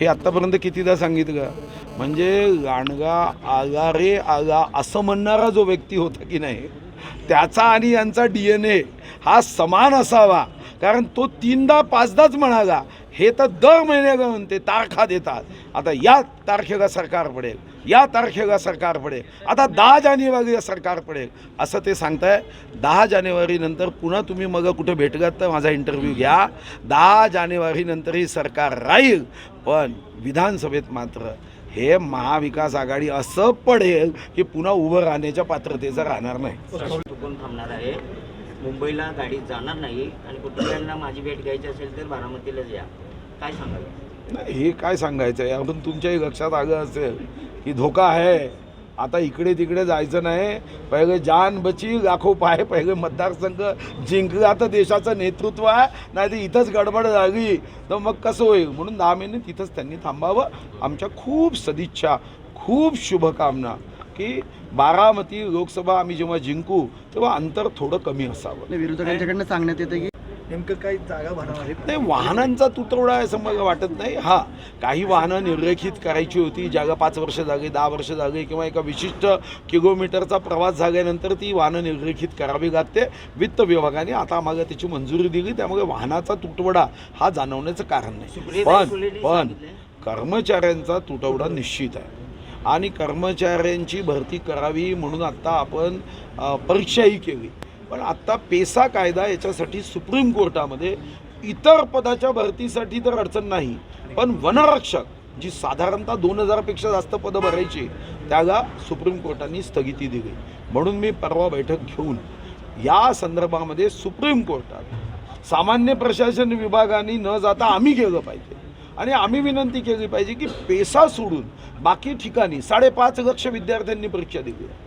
हे आत्तापर्यंत कितीदा सांगितलं म्हणजे गाणगा आगा रे आगा असं म्हणणारा जो व्यक्ती होता की नाही त्याचा आणि यांचा डी एन ए हा समान असावा. कारण तो तीनदा पाचदाच म्हणाला. हे तर दर महिन्याला म्हणते तारखा देतात. आता या तारखेला सरकार पडेल. या तारखेला सरकार पडेल. आता दहा जानेवारीला सरकार पडेल. असं ते सांगताय. दहा जानेवारीनंतर पुन्हा तुम्ही मग कुठे भेटलात तर माझा इंटरव्ह्यू घ्या. दहा जानेवारीनंतरही सरकार राहील. पण विधानसभेत मात्र हे महाविकास आघाडी असं पडेल की पुन्हा उभं राहण्याच्या पात्रतेचं राहणार नाही. मुंबईला गाडी जाणार नाही आणि कुटुंबियांना माझी भेट घ्यायची असेल तर बारामतीलाच या. काय सांगाल? नाही हे काय सांगायचं आहे अजून तुमच्याही लक्षात आलं असेल ही धोका आहे. आता इकडे तिकडे जायचं नाही. पहिले जान बची लाखो पाय पहिले मतदारसंघ जिंकला तर देशाचं नेतृत्व आहे. नाही तर इथंच गडबड झाली. तर मग कसं होईल? म्हणून दहा महिने तिथंच त्यांनी थांबावं. आमच्या खूप सदिच्छा खूप शुभकामना की बारामती लोकसभा आम्ही जेव्हा जिंकू तेव्हा अंतर थोडं कमी असावं. विरोधकांच्याकडनं सांगण्यात येतं की नेमकं काही जागा भरणार आहेत नाही वाहनांचा तुटवडा आहे असं मला वाटत नाही. हा काही वाहनं निर्लेखित करायची होती. ज्याला पाच वर्ष झाली दहा वर्ष झाली किंवा एका विशिष्ट किलोमीटरचा प्रवास झाल्यानंतर ती वाहनं निर्लेखित करावी लागते. वित्त विभागाने आता आम्हाला त्याची मंजुरी दिली. त्यामुळे वाहनाचा तुटवडा हा जाणवण्याचं कारण नाही. पण पण. कर्मचाऱ्यांचा तुटवडा निश्चित आहे. आणि कर्मचाऱ्यांची भरती करावी म्हणून आत्ता आपण परीक्षाही केली. पण आत्ता पेसा कायदा याच्यासाठी सुप्रीम कोर्टामध्ये इतर पदाच्या भरतीसाठी तर अडचण नाही. पण वनरक्षक जी साधारणतः दोन हजारपेक्षा जास्त पदं भरायची त्याला सुप्रीम कोर्टाने स्थगिती दिली. म्हणून मी परवा बैठक घेऊन या संदर्भामध्ये सुप्रीम कोर्टात सामान्य प्रशासन विभागाने न जाता आम्ही गेलं पाहिजे. आणि आम्ही विनंती केली पाहिजे की पेसा सोडून बाकी ठिकाणी साडेपाच लक्ष विद्यार्थ्यांनी परीक्षा दिली आहे.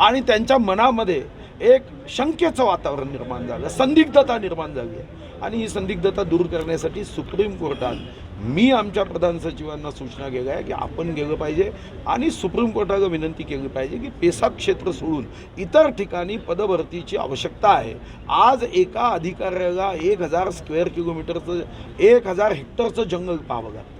आणि त्यांच्या मनामध्ये एक शंकेचं वातावरण निर्माण झालं संदिग्धता निर्माण झाली आहे. आणि ही संदिग्धता दूर करण्यासाठी सुप्रीम कोर्टात मी आमच्या प्रधान सचिवांना सूचना केल्या आहे की आपण गेलं पाहिजे आणि सुप्रीम कोर्टाला विनंती केली पाहिजे की पेसा क्षेत्र सोडून इतर ठिकाणी पदभरतीची आवश्यकता आहे. आज एका अधिकाऱ्याला एक हजार स्क्वेअर किलोमीटरचं एक हजार हेक्टरचं जंगल पाहावं लागतं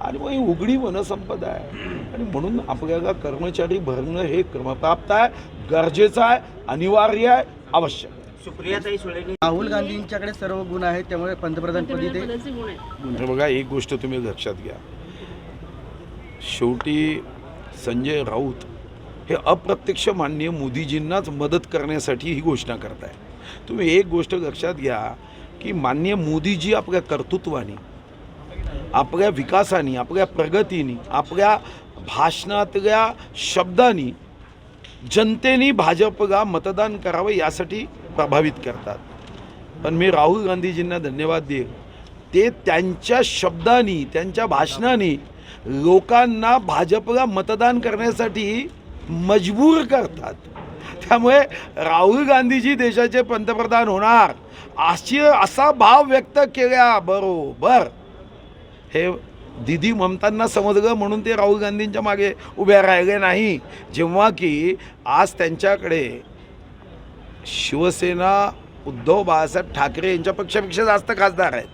आणि मग ही उघडी वनसंपदा आहे. आणि म्हणून आपल्याला कर्मचारी भरणं हे क्रमप्राप्त आहे गरजेचं आहे अनिवार्य आहे आवश्यक आहे. सुप्रियाताई राहुल गांधींच्याकडे सर्व गुण आहेत त्यामुळे पंतप्रधानपदी ते? पदाचे गुण आहेत. हे बघा एक गोष्ट तुम्ही लक्षात घ्या. शेवटी संजय राऊत हे अप्रत्यक्ष माननीय मोदीजींनाच मदत करण्यासाठी ही घोषणा करताय तुम्ही एक गोष्ट लक्षात घ्या की माननीय मोदीजी आपल्या कर्तृत्वाने आपल्या विकासाने आपल्या प्रगतीने आपल्या भाषणातल्या शब्दांनी जनतेने भाजपला मतदान करावं यासाठी प्रभावित करतात. पण मी राहुल गांधीजींना धन्यवाद देईल. ते त्यांच्या शब्दांनी त्यांच्या भाषणाने लोकांना भाजपला मतदान करण्यासाठी मजबूर करतात. त्यामुळे राहुल गांधीजी देशाचे पंतप्रधान होणार अशी असा भाव व्यक्त केल्या बरोबर. हे दिदी ममतांना समजलं म्हणून ते राहुल गांधींच्या मागे उभ्या राहिले नाही. जेव्हा की आज त्यांच्याकडे शिवसेना उद्धव बाळासाहेब ठाकरे यांच्या पक्षापेक्षा जास्त खासदार आहेत.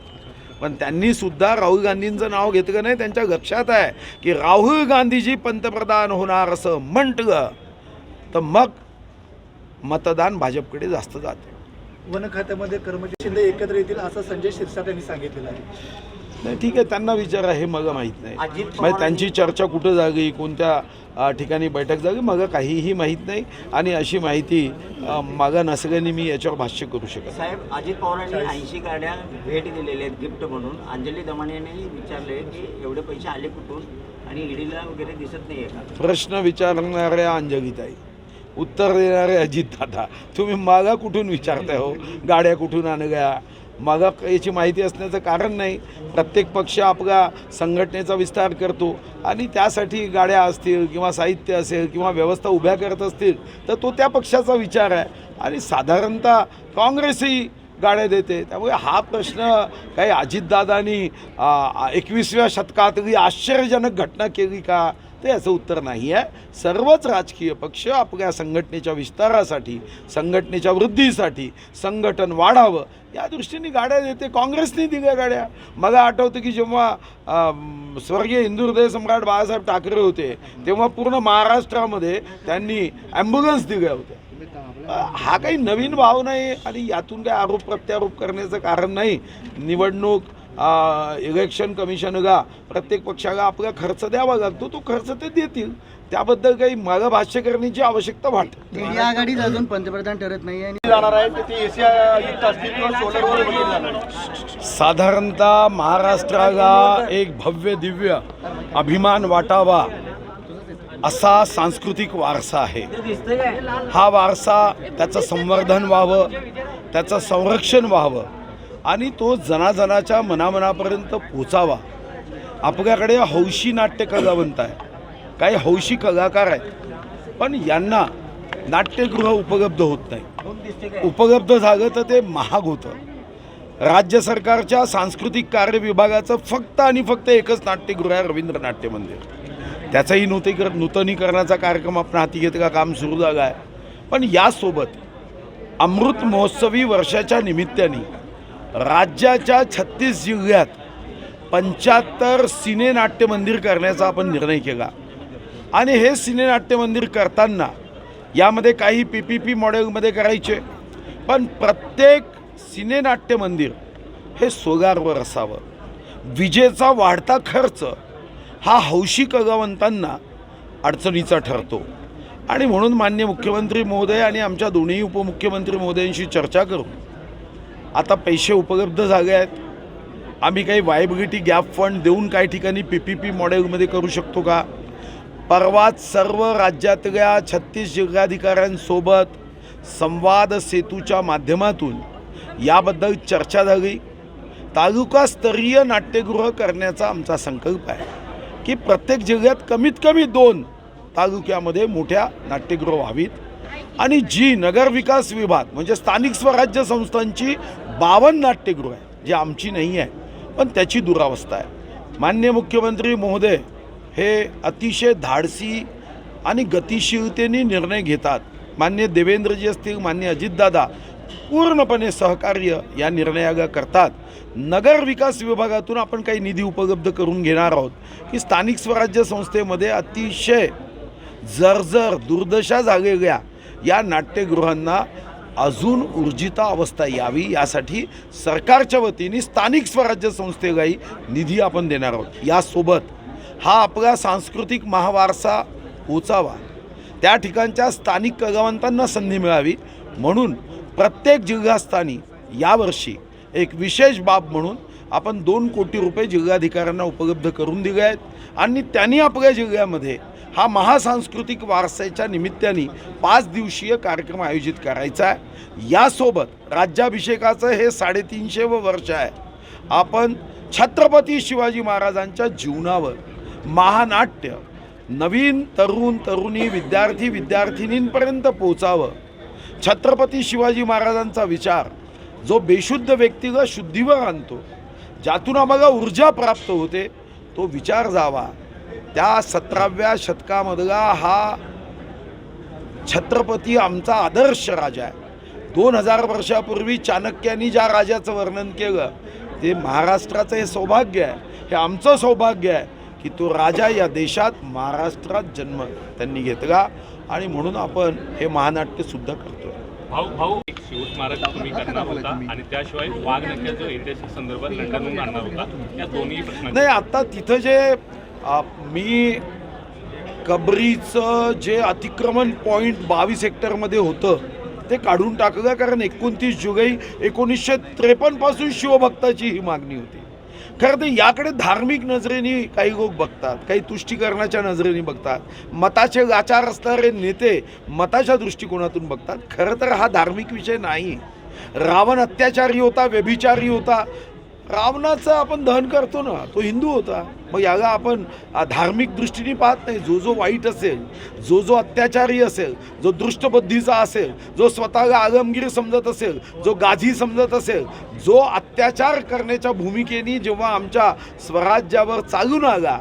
पण त्यांनी सुद्धा राहुल गांधींचं नाव घेतलं नाही त्यांच्या लक्षात आहे की राहुल गांधीजी पंतप्रधान होणार असं म्हटलं तर मग मतदान भाजपकडे जास्त जाते. वन खात्यामध्ये कर्मचारी शिंदे एकत्र येतील असं संजय शिरसाट यांनी सांगितलेलं आहे. नाही ठीक आहे त्यांना विचारा हे मला माहीत नाही. अजित म्हणजे त्यांची चर्चा कुठं झाली कोणत्या ठिकाणी बैठक झाली मला काहीही माहीत नाही. आणि अशी माहिती मागा नसल्याने मी याच्यावर भाष्य करू शकत. साहेब अजित पवारांनी ऐंशी गाड्या भेट दिलेल्या आहेत गिफ्ट म्हणून. अंजली दमाने यांनी विचारले की एवढे पैसे आले कुठून आणि ईडीला वगैरे दिसत नाही प्रश्न विचारणाऱ्या अंजलीताई उत्तर देणारे अजितदादा तुम्ही मागा कुठून विचारताय हो? गाड्या कुठून आणल्या? मला याची माहिती असण्याचं कारण नाही. प्रत्येक पक्ष आपला संघटनेचा विस्तार करतो आणि त्यासाठी गाड्या असतील किंवा साहित्य असेल किंवा व्यवस्था उभ्या करत असतील तर तो त्या पक्षाचा विचार आहे. आणि साधारणतः काँग्रेसही गाड्या देते. त्यामुळे हा प्रश्न काही अजितदादांनी एकवीसव्या शतकातली आश्चर्यजनक घटना केली का? ते याचं उत्तर नाही आहे. सर्वच राजकीय पक्ष आपल्या संघटनेच्या विस्तारासाठी संघटनेच्या वृद्धीसाठी संघटन वाढावं. या दृष्टीने गाड्या देते. काँग्रेसने दिल्या गाड्या. मला आठवतं की जेव्हा स्वर्गीय हिंदू सम्राट बाळासाहेब ठाकरे होते तेव्हा पूर्ण महाराष्ट्रामध्ये त्यांनी ॲम्ब्युलन्स दिल्या होत्या. हा काही नवीन भाव नाही आणि यातून काही आरोप प्रत्यारोप करण्याचं कारण नाही. निवडणूक इलेक्शन कमिशनला प्रत्येक पक्षाला आपला खर्च द्यावा लागतो तो खर्च ते देतील. त्याबद्दल काही मला भाष्य करण्याची आवश्यकता वाटत आघाडीत अजून पंतप्रधान ठरत नाही जाणार आहे. साधारणतः महाराष्ट्राला एक भव्य दिव्य अभिमान वाटावा असा सांस्कृतिक वारसा आहे. हा वारसा त्याचं संवर्धन व्हावं त्याचं संरक्षण व्हावं. आणि तो जनाजनाच्या मनामनापर्यंत पोचावा. आपल्याकडे हौशी नाट्य कलावंत आहे. काही हौशी कलाकार आहेत. पण यांना नाट्यगृह उपलब्ध होत नाही. उपलब्ध झालं तर ते महाग होतं. राज्य सरकारच्या सांस्कृतिक कार्य विभागाचं फक्त आणि फक्त एकच नाट्यगृह आहे रवींद्र नाट्य मंदिर. त्याचंही नूतनीकर नूतनीकरणाचा कार्यक्रम आपण हाती घेतला काम सुरू झाला आहे. पण यासोबत अमृत महोत्सवी वर्षाच्या निमित्ताने राज्याच्या छत्तीस जिल्ह्यात पंच्याहत्तर सिने नाट्य मंदिर करण्याचा आपण निर्णय केला. आणि हे सिने नाट्य मंदिर करताना यामध्ये काही पी पी पी मॉडेलमध्ये करायचे पण प्रत्येक सिने नाट्य मंदिर हे सोगारवर असावं. विजेचा वाढता खर्च हा हौशी कगावंतांना अडचणीचा ठरतो. आणि म्हणून मान्य मुख्यमंत्री महोदय आणि आमच्या दोन्ही उपमुख्यमंत्री महोदयांशी चर्चा करून आता पैसे उपलब्ध झाले आहेत. आम्ही काही वायबिलिटी गॅप फंड देऊन काही ठिकाणी पी पी पी मॉडेलमध्ये करू शकतो का? परवाच सर्व राज्यातल्या छत्तीस जिल्हाधिकाऱ्यांसोबत संवाद सेतूच्या माध्यमातून याबद्दल चर्चा झाली. तालुकास्तरीय नाट्यगृह करण्याचा आमचा संकल्प आहे की प्रत्येक जिल्ह्यात कमीत कमी दोन तालुक्यामध्ये मोठ्या नाट्यगृह व्हावीत. आणि जी नगरविकास विभाग म्हणजे स्थानिक स्वराज्य संस्थांची बावन्न नाट्यगृह आहे जे आमची नाही आहे पण त्याची दुरावस्था आहे. मान्य मुख्यमंत्री महोदय हे अतिशय धाडसी आणि गतिशीलतेने निर्णय घेतात. मान्य देवेंद्रजी असतील मान्य अजितदादा पूर्णपणे सहकार्य या निर्णयाला करतात. नगर विकास विभागातून आपण काही निधी उपलब्ध करून घेणार आहोत. की स्थानिक स्वराज्य संस्थेमध्ये अतिशय जर्जर दुर्दशा झालेल्या या नाट्यगृहांना अजून ऊर्जिता अवस्था यावी यासाठी सरकारच्या वतीने स्थानिक स्वराज्य संस्थेलाही निधी आपण देणार आहोत. यासोबत हा आपला सांस्कृतिक महावारसा पोचावा. त्या ठिकाणच्या स्थानिक कलावंतांना संधी मिळावी. म्हणून प्रत्येक जिल्हास्थानी यावर्षी एक विशेष बाब म्हणून आपण दोन कोटी रुपये जिल्हाधिकाऱ्यांना उपलब्ध करून दिले आहेत आणि त्यांनी आपल्या जिल्ह्यामध्ये हा महासांस्कृतिक वारसाच्या निमित्ताने पाच दिवसीय कार्यक्रम आयोजित करायचा आहे. यासोबत राज्याभिषेकाचं हे साडेतीनशे वर्ष आहे. आपण छत्रपती शिवाजी महाराजांच्या जीवनावर महानाट्य नवीन तरुण तरुणी विद्यार्थी विद्यार्थिनींपर्यंत पोचावं छत्रपती शिवाजी महाराजांचा विचार जो बेशुद्ध व्यक्तीला शुद्धीवर आणतो ज्यातून आम्हाला ऊर्जा प्राप्त होते तो विचार जावा. त्या सतराव्या शतकामधला हा छत्रपती आमचा आदर्श राजा आहे. दोन हजार वर्षापूर्वी चाणक्यांनी ज्या राजाचं वर्णन केलं ते महाराष्ट्राचं हे सौभाग्य आहे. हे आमचं सौभाग्य आहे की तो राजा या देशात महाराष्ट्रात जन्म त्यांनी घेतला आणि म्हणून आपण हे महानाट्यसुद्धा करतो भाऊ भाऊ एक शिवस्मारक तुम्ही करणार होता आणि त्याशिवाय वाघ संदर्भात लंडनहून आणणार होता. या दोन्ही नाही आता तिथं जे मी कबरीचं जे अतिक्रमण पॉईंट बावीस हेक्टरमध्ये होतं ते काढून टाकलं कारण एकोणतीस जुलै एकोणीसशे त्रेपन्नपासून शिवभक्ताची ही मागणी होती. खरं तर याकडे धार्मिक नजरेने काही लोक बघतात काही तुष्टीकरणाच्या नजरेने बघतात मताचे लाचार असणारे नेते मताच्या दृष्टिकोनातून बघतात. खरं तर हा धार्मिक विषय नाही. रावण अत्याचारी होता व्यभिचारी होता रावणाचं आपण दहन करतो ना तो हिंदू होता. मग याला आपण धार्मिक दृष्टीने पाहत नाही. जो जो वाईट असेल जो जो अत्याचारी असेल जो दृष्टबुद्धीचा असेल जो स्वतःला आलमगीर समजत असेल जो गाझी समजत असेल जो अत्याचार करण्याच्या भूमिकेने जेव्हा आमच्या स्वराज्यावर चालून आला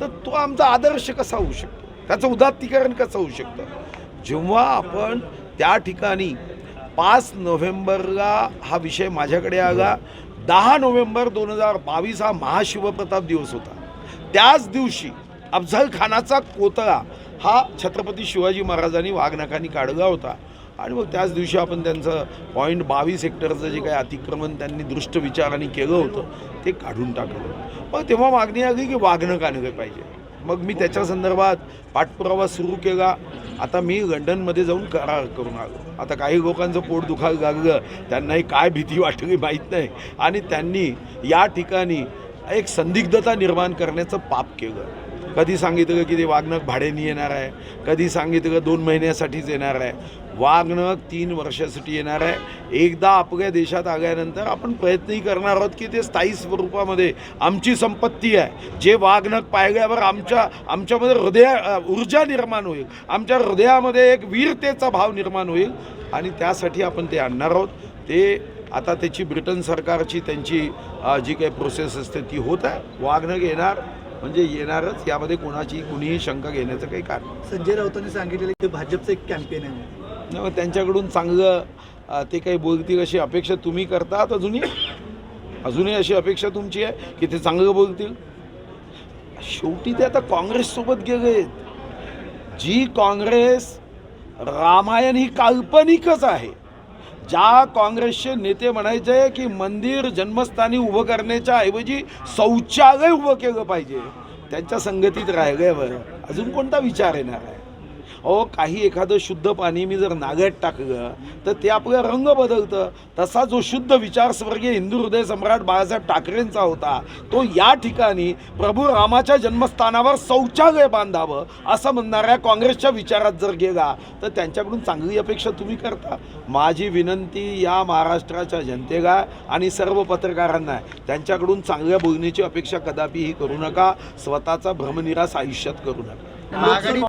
तर तो आमचा आदर्श कसा होऊ शकतो? त्याचं उदात्तीकरण कसं होऊ शकतं? जेव्हा आपण त्या ठिकाणी पाच नोव्हेंबरला हा विषय माझ्याकडे आला दहा नोव्हेंबर दोन हजार बावीस हा महाशिवप्रताप दिवस होता. त्याच दिवशी अफझल खानाचा कोतळा हा छत्रपती शिवाजी महाराजांनी वाघनाकांनी काढला होता. आणि मग त्याच दिवशी आपण त्यांचं पॉईंट बावीस हेक्टरचं जे काही अतिक्रमण त्यांनी दृष्ट विचाराने केलं होतं ते काढून टाकलं. मग तेव्हा मागणी आली की वाघनं काढलं पाहिजे. मग मी त्याच्या संदर्भात पाठपुरावा सुरू केला. आता मी लंडनमध्ये जाऊन करार करून आलो. आता काही लोकांचं पोट दुखायला लागलं त्यांनाही काय भीती वाटली माहीत नाही. आणि त्यांनी या ठिकाणी एक संदिग्धता निर्माण करण्याचं पाप केलं. कधी सांगितलं की ते वागणं भाड्याने येणार आहे? कधी सांगितलं दोन महिन्यासाठीच येणार आहे? वागणं तीन वर्षासाठी येणार आहे. एकदा आपल्या देशात आल्यानंतर आपण प्रयत्नही करणार आहोत की ते स्थायी स्वरूपामध्ये आमची संपत्ती आहे. जे वागणं पाहिल्यावर आमच्या आमच्यामध्ये हृदय ऊर्जा निर्माण होईल. आमच्या हृदयामध्ये एक वीरतेचा भाव निर्माण होईल. आणि त्यासाठी आपण ते आणणार आहोत. ते आता त्याची ब्रिटन सरकारची त्यांची जी काही प्रोसेस असते ती होत आहे. वागणं येणार. म्हणजे येणारच यामध्ये कोणाची कुणीही शंका घेण्याचं काही कारण. संजय राऊतांनी सांगितलेलं की भाजपचं एक कॅम्पेन आहे. नाही, मग त्यांच्याकडून चांगलं ते काही बोलतील अशी अपेक्षा तुम्ही करतात अजूनही? अजूनही अशी अपेक्षा तुमची आहे की ते चांगलं बोलतील? शेवटी ते आता काँग्रेससोबत गेलेत जी काँग्रेस रामायण ही काल्पनिकच आहे. ज्या काँग्रेसचे नेते म्हणायचे की मंदिर जन्मस्थानी उभं करण्याच्या ऐवजी शौचालय उभं केलं पाहिजे त्यांच्या संगतीत राहिल्यावर अजून कोणता विचार येणार आहे? अहो काही एखादं शुद्ध पाणी मी जर नागत टाकलं तर ते आपलं रंग बदलतं. तसा जो शुद्ध विचारस्वर्गीय हिंदू हृदय सम्राट बाळासाहेब ठाकरेंचा होता तो या ठिकाणी प्रभू रामाच्या जन्मस्थानावर शौचालय बांधावं असं म्हणणाऱ्या काँग्रेसच्या विचारात जर गेला तर त्यांच्याकडून चांगली अपेक्षा तुम्ही करता. माझी विनंती या महाराष्ट्राच्या जनतेला आणि सर्व पत्रकारांना त्यांच्याकडून चांगल्या बोलण्याची अपेक्षा कदापिही करू नका स्वतःचा भ्रमनिरास आयुष्यात करू नका.